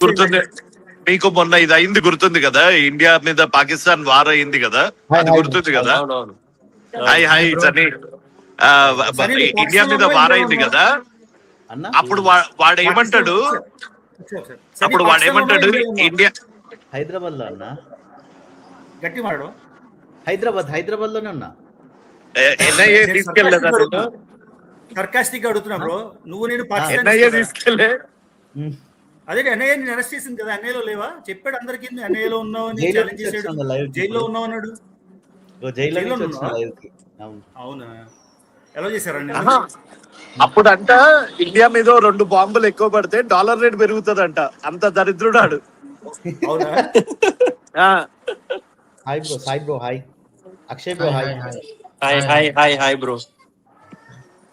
గుర్తుంది. మీకు మొన్న ఇది అయింది గుర్తుంది కదా? ఇండియా మీద పాకిస్తాన్ వార్ అయింది కదా? అది. గుర్తుంది కదా? హాయ్ హాయ్ సని సరే, ఇండియా మీద వార్ అయింది. కదా? అన్న? అప్పుడు వాడు ఏమంటాడు? అప్పుడు వాడు ఏమంటాడు? ఇండియా హైదరాబాద్లో అన్న? గట్టి మాడు హైదరాబాద్ హైదరాబాద్లోనే ఉన్నా ఎన్ఐఏ తీసుకెళ్ళలేదా నేను? సర్కాస్టిక్ అడుగుతున్నా బ్రో. నువ్వు నేను పాకిస్తాన్ ఎన్ఐఏ తీసుకెళ్ళే. అదే ఎన్ఐఏ నేను అరెస్ట్ చేసింది కదా ఎన్ఐఏలో లేవా? చెప్పాడు అందరికి ఎన్ఐఏలో ఉన్నావు అని ఛాలెంజ్ చేశాడు. జైల్లో ఉన్నావు అన్నాడు. జైల్లో. అవును. ఎలా చేశారండి ఆహా. అప్పుడంట ఇండియా మీద రెండు బాంబులు ఎక్కువ పడితే డాలర్ రేట్ పెరుగుతుందంట. అంత దరిద్రుడాడు. Hi bro Sai bro hi Akshay bro hi hi hi hi hi bro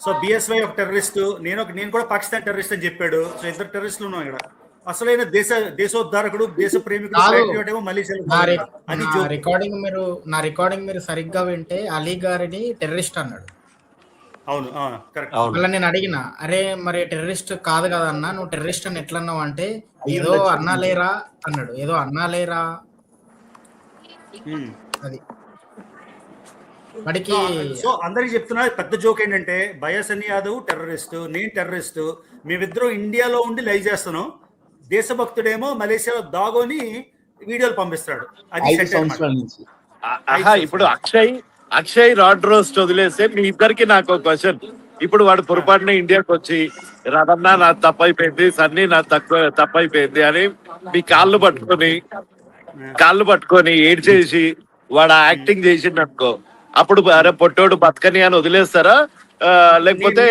so B S Y ఒక టెర్రరిస్ట్ నేను ఒక నేను కూడా పాకిస్తాన్ టెర్రరిస్ట్ అని చెప్పాడు. సో ఇద్దరు టెర్రరిస్టులు ఉన్నాం ఇక్కడ. అసలైన దేశ దేశోద్ధారకుడు దేశ ప్రేమికుడు మలేషియాలో రికార్డింగ్ మీరు నా రికార్డింగ్ మీరు సరిగ్గా వింటే అలీ గారిని టెర్రరిస్ట్ అన్నాడు. అవును కరెక్ట్ నేను అడిగిన అరే మరి టెర్రరిస్ట్ కాదు కదా అన్న నువ్వు టెర్రరిస్ట్ అని ఎట్లా అన్నావు అంటే ఏదో. అన్నా లేరా అన్నాడు. ఏదో అన్నా లేరా? అది. వాడికి సో అందరికి చెప్తున్నా పెద్ద జోక్ ఏంటంటే బయాసన్ యాదవ్ టెర్రరిస్ట్ నేను టెర్రరిస్ట్ మేమిద్దరం ఇండియాలో ఉండి లైవ్ చేస్తున్నాం. దేశభక్తుడేమో మలేషియాలో దాగోని వీడియోలు పంపిస్తాడు. అది ఇప్పుడు అక్షయ్ అక్షయ్ రాడ్ రోస్ట్ వదిలేస్తే మీ ఇద్దరికి నాకు ఒక క్వశ్చన్. ఇప్పుడు వాడు పొరపాటున ఇండియాకి వచ్చి రదన్నా నా తప్పైపోయింది సన్నీ నా తక్కువ తప్పైపోయింది అని మీ కాళ్ళు పట్టుకొని కాళ్ళు పట్టుకొని ఏడ్ చేసి వాడు యాక్టింగ్ చేసిండు అనుకో అప్పుడు అరే పొట్టోడు బతకని అని వదిలేస్తారా? లేకపోతే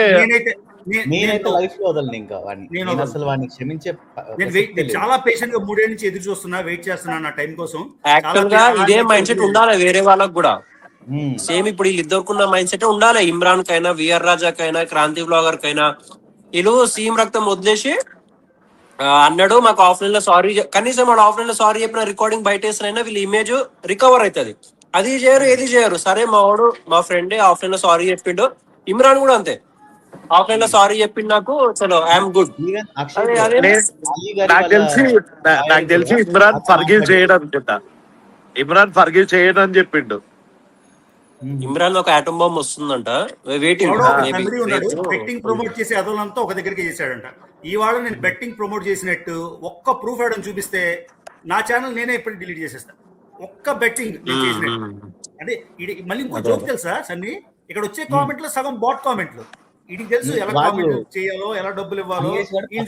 నేనైతే నే- నేనైతే నేను- లైఫ్లో వదలను ఇంకా వాడిని. నేను నేను వదలను. అసలు వాడిని క్షమించే ప- నేను ప్రసక్తే వెయిట్ లేదు. చాలా పేషెంట్గా మూడేళ్ళ నుంచి ఎదురు చూస్తున్నా వెయిట్ చేస్తున్నా నా టైం కోసం. యాక్చువల్గా చాలా ఇదే మైండ్ సెట్ ఉండాలి వేరే వాళ్ళకి కూడా. సేమ్ ఇప్పుడు వీళ్ళిద్దరుకున్న మైండ్ సెట్ ఉండాలి. ఇమ్రాన్ కైనా విఆర్ రాజా కైనా క్రాంతి బ్లాగర్ కైనా వీళ్ళు సీఎం రక్తం వదిలేసి అన్నాడు మాకు ఆఫ్లైన్లో సారీ కనీసం వాడు ఆఫ్లైన్లో సారీ చెప్పిన రికార్డింగ్ బయట వేసినైనా వీళ్ళ ఇమేజ్ రికవర్ అవుతుంది అది చేయరు ఏది చేయరు. సరే మా వాడు మా ఫ్రెండ్ ఆఫ్లైన్లో సారీ చెప్పిండు. ఇమ్రాన్ కూడా అంతే. ఆఫ్లైన్లో సారీ చెప్పిండు నాకు. చలో ఐఎమ్ గుడ్ నాకు తెలిసి నాకు తెలిసి ఇమ్రాన్ ఫర్గివ్ చేయడం అనుకుంటా. ఇమ్రాన్ ఫర్గివ్ చేయడం అని చెప్పిండు. ఇమ్రాన్ ఒక ఆటం బాంబ్ వస్తుందంట. వెయిటింగ్ బెట్టింగ్ ప్రమోట్ చేసే అదోలంతా ఒక దగ్గరికి చేశాడంట. ఈ వాడు నేను బెట్టింగ్ ప్రమోట్ చేసినట్టు ఒక్క ప్రూఫ్ ఆడని చూపిస్తే నా ఛానల్ నేనే ఇప్పుడు డిలీట్ చేసేస్తా. ఒక్క బెట్టింగ్ చేసినట్టు. అంటే ఇది- మళ్ళీ ఇంకో జోక్ తెలుసా సన్ని? ఇక్కడ వచ్చే కామెంట్లో సగం బాట్ కామెంట్లు ఇది తెలుసు ఎలా వాళ్ళు- కామెంట్ చేయాలో ఎలా డబ్బులు ఇవ్వాలో.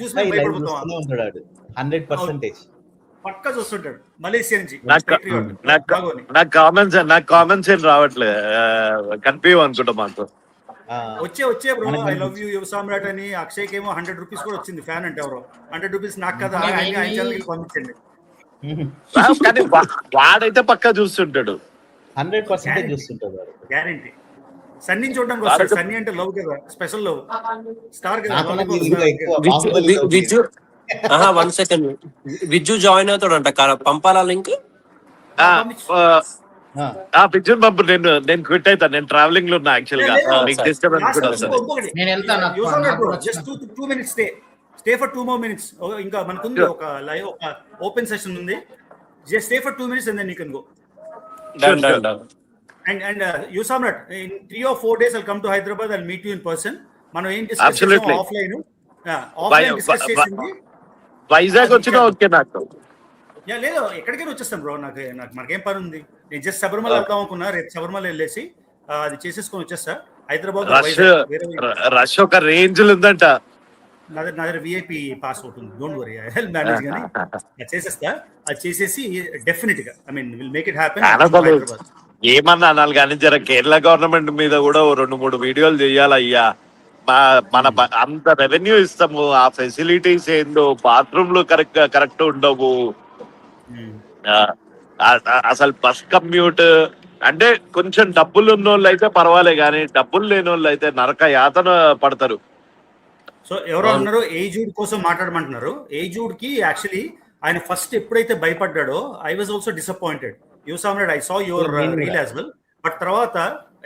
చూసి భయపడిపోతాం ఉంటాడు హండ్రెడ్ పర్సెంటేజ్. పక్క చూస్తుంటాడు. మలేషియా నుంచి నాకు కామెంట్స్ నాకు కామెంట్స్ ఏం రావట్లే. కనిపించవు అనుకుంటా మాకు. వచ్చే వచ్చే బ్రో ఐ లవ్ యూ యువ సామ్రాట్ అని అక్షయ్కి ఏమో హండ్రెడ్ రూపీస్ కూడా వచ్చింది ఫ్యాన్ అంటే ఎవరో. హండ్రెడ్ రూపీస్ నాకు కదా ఆయన ఛానల్కి పంపించండి. కానీ వాడైతే పక్కా చూస్తుంటాడు. హండ్రెడ్ పర్సెంటేజ్ చూస్తుంటాడు గ్యారంటీ సన్నీ చూడడానికి వస్తాడు. సన్నీ అంటే లవ్ కదా స్పెషల్ లవ్. స్టార్ కదా నాకన్నా lollipop నీకు ఇంకా star. ఎక్కువ విజ్జు బాహుబలి వి- విజ్జు. ఆహా వన్ సెకండ్. విజ్జు జాయిన్ అవుతాడంట క- పంపాలా లింక్? పిక్చర్ పంపు నేను నేను క్విట్ అవుతాను నేను ట్రావెలింగ్లో ఉన్నా యాక్చువల్గా. మీకు సరే. డిస్టర్బెన్స్ కూడా వస్తుంది. నేను వెళ్తాను two minutes stay. Stay for two more minutes. ఓ, ఇంకా మనకుంది ఒక లైవ్ ఒక ఓపెన్ సెషన్ ఉంది. Just stay for two minutes and then you can go done done done and and you Samrat in three or four days I'll come to Hyderabad I'll meet you in person మనం ఏం discuss. Offline offline discuss Why- చేసింది. వైజాగ్ వచ్చినా okay నాకు. లేదు ఎక్కడికైనా వచ్చేస్తాం bro. నాకు నాకు మనకేం పని ఉంది. నేను జస్ట్ శబరిమల. వెళ్దాం అనుకున్నా. రేపు శబరిమల వెళ్ళేసి అది చేసేసుకొని వచ్చేస్తా. హైదరాబాద్ రష్ ఒక రేంజ్ ఉందంట. నా దగ్గర నా దగ్గర విఐపి పాస్ అవుట్ ఉంది don't worry I help manage కానీ చేసేస్తా. అది చేసేసి డెఫినెట్గా. I mean will make it happen అనసలు ఏమన్నా అనాలి కానీ జర కేరళ గవర్నమెంట్ మీద కూడా ఓ రెండు మూడు వీడియోలు చేయాలయ్యా మా మన అంత రెవెన్యూ ఇస్తాము. ఆ ఫెసిలిటీస్ ఏందో బాత్రూమ్లో కరెక్ట్ కరెక్ట్ ఉండవు. ఆ- అసలు బస్ కమ్యూట్ అంటే కొంచెం డబ్బులు ఉన్న వాళ్ళు అయితే పర్వాలే కానీ డబ్బులు లేని వాళ్ళు అయితే నరక యాతన పడతారు. సో ఎవరో అన్నారు ఏజూడ్ కోసం మాట్లాడమంటున్నారు. ఏజూడ్కి యాక్చువల్లీ ఆయన ఫస్ట్ ఎప్పుడైతే భయపడ్డాడో I was also disappointed you సామ్రెడ్ I saw your. Reel as well but తర్వాత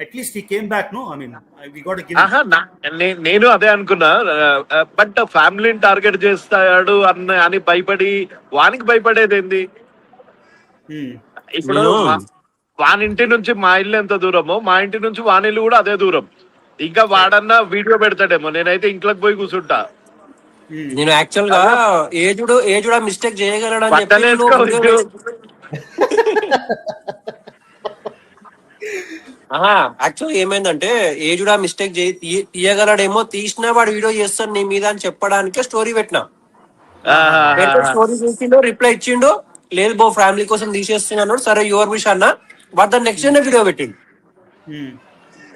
అట్లీస్ట్ ఈ came back no I mean we got నేను అదే అనుకున్నా. బట్ ఫ్యామిలీని టార్గెట్ చేస్తాడు అన్న అని భయపడి వానికి భయపడేది ఏంది? ఇప్పుడు నేను- మా- వాని ఇంటి నుంచి మా ఇల్లు ఎంత దూరమో మా ఇంటి నుంచి వాని ఇల్లు కూడా అదే దూరం. ఇంకా వాడన్నా వీడియో పెడతాడేమో నేనైతే ఇంట్లోకి పోయి కూర్చుంటా. నేను యాక్చువల్గా ఏజుడు ఏజుడా మిస్టేక్ చేయగలడు అని చెప్పి యాక్చువల్ ఏమైందంటే ఏజుడా మిస్టేక్ తీయగలడేమో తీసినా వాడు వీడియో చేస్తాడు నీ మీద అని చెప్పడానికే స్టోరీ పెట్టినా. ఆహా. స్టోరీ చూసిండు రిప్లై ఇచ్చిండు లేదు బో ఫ్యామిలీ కోసం తీసేస్తున్నాను సరే యువర్ విష్ అన్న బట్ దాని నెక్స్ట్ డే వీడియో పెట్టిండు.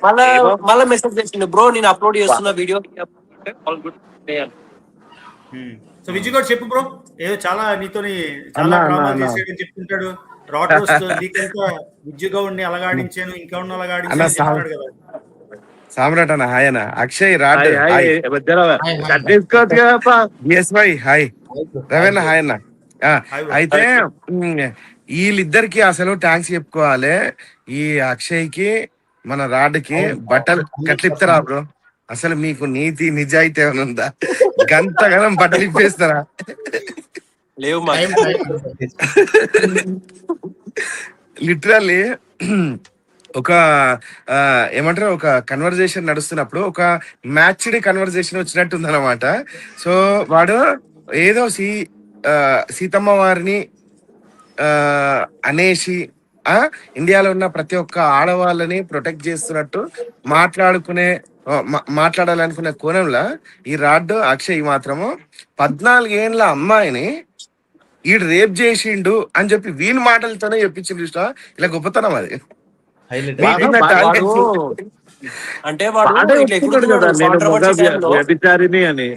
మళ్ళా ఏమో. మళ్ళా మెసేజ్ చేసిండు బ్రో నేను అప్లోడ్ చేస్తున్న video all good so Vijay garu చెప్పు బ్రో ఏదో చాలా నీతోని చాలా డ్రామా. చేసేయడం చెప్తుంటాడు. నీకంతా అలాగాడించాను ఇంకా ఉన్న అలాగాడించాను కదా. సామ్రాట్ అన్న హాయ్ అన్న. అక్షయ్ రాడ్. హాయ్. ఎస్ రవీణ హాయ్ అన్న. అయితే వీళ్ళిద్దరికి అసలు థ్యాంక్స్ చెప్పుకోవాలి. ఈ అక్షయ్కి మన రాడ్కి బట్టలు కట్లిప్తారా బ్రో? అసలు మీకు నీతి నిజాయితీ ఏమైనా ఉందా? గంతగనం బట్టలు ఇప్పేస్తారా లేవు లిటరల్లీ ఒక ఆ, ఏమంటారు ఒక కన్వర్జేషన్ నడుస్తున్నప్పుడు ఒక మ్యాచ్డ్ కన్వర్జేషన్ వచ్చినట్టు ఉందన్నమాట సో వాడు ఏదో సీ ఆ, సీతమ్మ వారిని ఆ, అనేసి ఆ ఇండియాలో ఉన్న ప్రతి ఒక్క ఆడవాళ్ళని ప్రొటెక్ట్ చేస్తున్నట్టు మాట్లాడుకునే మాట్లాడాలనుకునే కోణంలో ఈ రాడ్ అక్షయ్ మాత్రము పద్నాలుగేండ్ల అమ్మాయిని ఈడు రేప్ చేసిండు అని చెప్పి వీని మాటలతోనే చెప్పించిండు చూసినా? ఇలా గొప్పతనం అది. అంటే. వ్యభిచారిని అని.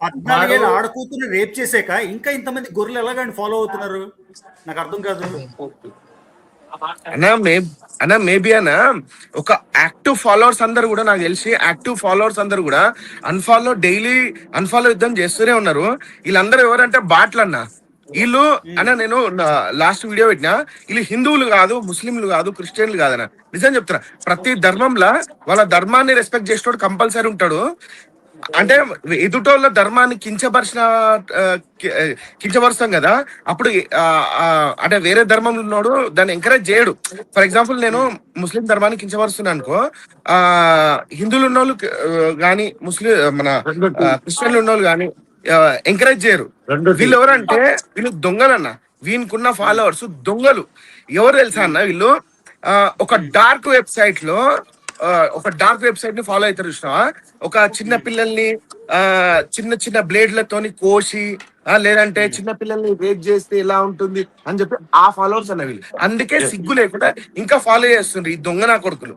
పద్నాలుగేళ్ళు ఆడకూతురు రేప్ చేసాక ఇంకా ఇంతమంది గొర్రెలు ఎలాగండి ఫాలో అవుతున్నారు? నాకు అర్థం కాదు. అన్నా మే అన్నా మేబీ అన్నా ఒక యాక్టివ్ ఫాలోవర్స్ అందరు కూడా నాకు తెలిసి యాక్టివ్ ఫాలోవర్స్ అందరు కూడా అన్ఫాలో డైలీ అన్ఫాలో యుద్ధం చేస్తూనే ఉన్నారు. వీళ్ళందరూ ఎవరంటే బాట్లు అన్న వీళ్ళు అన్న నేను లాస్ట్ వీడియో పెట్టినా వీళ్ళు హిందువులు కాదు ముస్లింలు కాదు క్రిస్టియన్లు కాదన్న. నిజం చెప్తున్నా ప్రతి ధర్మంలో వాళ్ళ ధర్మాన్ని రెస్పెక్ట్ చేసేటోడు కంపల్సరీ ఉంటాడు. అంటే ఎదుటోళ్ళ ధర్మాన్ని కించపరిచిన కించపరుస్తాం కదా. అప్పుడు అంటే వేరే ధర్మంలో ఉన్నోడు దాన్ని ఎంకరేజ్ చేయడు. ఫర్ ఎగ్జాంపుల్ నేను ముస్లిం ధర్మాన్ని కించపరుస్తున్నా అనుకో ఆ హిందువులు ఉన్నోళ్ళు కానీ ముస్లిం మన క్రిస్టియన్లు ఉన్నోళ్ళు కానీ ఎంకరేజ్ చేయరు. వీళ్ళు ఎవరంటే వీళ్ళు దొంగలన్న. వీనికున్న ఫాలోవర్స్ దొంగలు. ఎవరు తెలుసా అన్న వీళ్ళు? ఒక డార్క్ వెబ్సైట్లో ఒక డార్క్ వెబ్సైట్ని ఫాలో అవుతారు చూసినావా? ఒక చిన్న పిల్లల్ని ఆ చిన్న చిన్న బ్లేడ్లతోని కోసి లేదంటే చిన్న పిల్లల్ని రేప్ చేస్తే ఎలా ఉంటుంది అని చెప్పి ఆ ఫాలోవర్స్ అన్న వీళ్ళు. అందుకే సిగ్గు లేకుండా ఇంకా ఫాలో చేస్తుండ్రు ఈ దొంగ నా కొడుకులు.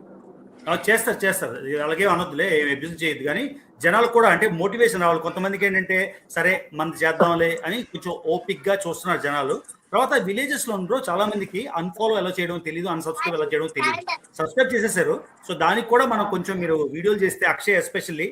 ఆ, చేస్తారు చేస్తారు. అలాగే అనొద్దులే ఎబ్యూజ్ చేయొద్దు. కానీ జనాలు కూడా అంటే మోటివేషన్ రావాలి. కొంతమందికి ఏంటంటే సరే మనది చేద్దాంలే అని కొంచెం ఓపిక్గా చూస్తున్నారు జనాలు. తర్వాత విలేజెస్లో ఉండరు చాలా మందికి అన్ఫాలో ఎలా చేయడం తెలియదు అన్సబ్స్క్రైబ్ ఎలా చేయడం తెలియదు సబ్స్క్రైబ్ చేసేసారు. సో దానికి కూడా మనం కొంచెం మీరు వీడియోలు చేస్తే అక్షయ్ ఎస్పెషల్లీ